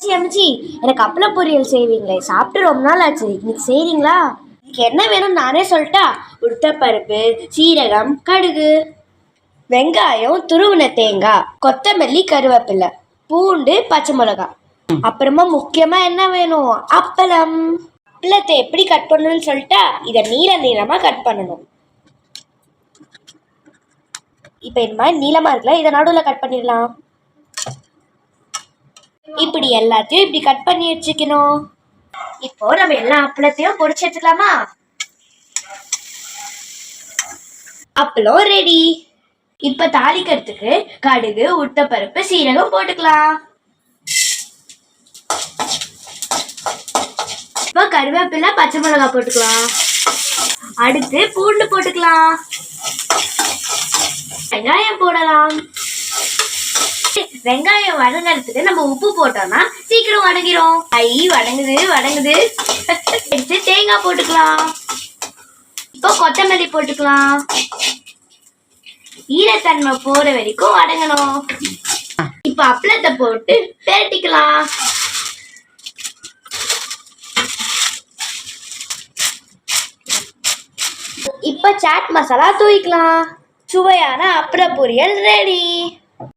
அம்ச்சி எனக்கு அப்பள பொரியல் செய்வீங்களே. சாப்பிட்டு ரொம்ப நாள் ஆச்சு. இன்னைக்கு செய்றீங்களா? இதுக்கு என்ன வேணும் நானே சொல்லிட்டா உளுத்தப்பருப்பு சீரகம் கடுகு வெங்காயம் துருவின தேங்காய் கொத்தமல்லி கருவேப்பிலை பூண்டு பச்சை மிளகாய். அப்புறமா முக்கியமா என்ன வேணும்? அப்பளம். அப்பளத்தை எப்படி கட் பண்ணணும்னு சொல்லிட்டா இதை நீள நீளமா கட் பண்ணணும். இப்போ இந்த மாதிரி நீளமா இருக்குல்ல இதை நடுவில் கட் பண்ணிடலாம். இப்படி எல்லாத்தையும் இப்படி கட் பண்ணி வச்சுக்கணும். இப்போ நம்ம எல்லா அப்பளத்தையும் பொரிச்சு எடுத்துக்கலாமா? அப்பளம் ரெடி இப்ப தாளிக்கிறதுக்கு கடுகு உளுத்தப்பருப்பு சீரகம் போட்டுக்கலாம். இப்போ கருவேப்பிலை பச்சை மிளகாய் போட்டுக்கலாம். அடுத்து பூண்டு போட்டுக்கலாம். வெங்காயம் போடலாம். வெங்காயம் வதங்கறதுக்கு நம்ம உப்பு போட்டோம்னா சீக்கிரம் வதங்கிரும். ஐ வதங்குது வதங்குது. எடுத்து தேங்காய் போட்டுக்கலாம். இப்போ கொத்தமல்லி போட்டுக்கலாம். ஈரத்தன்மை போற வரைக்கும் வதங்கணும். இப்போ அப்பளத்தை போட்டு பெரட்டிக்கலாம். இப்போ சாட் மசாலா தூவிக்கலாம். சுவையான அப்பள பொரியல் ரெடி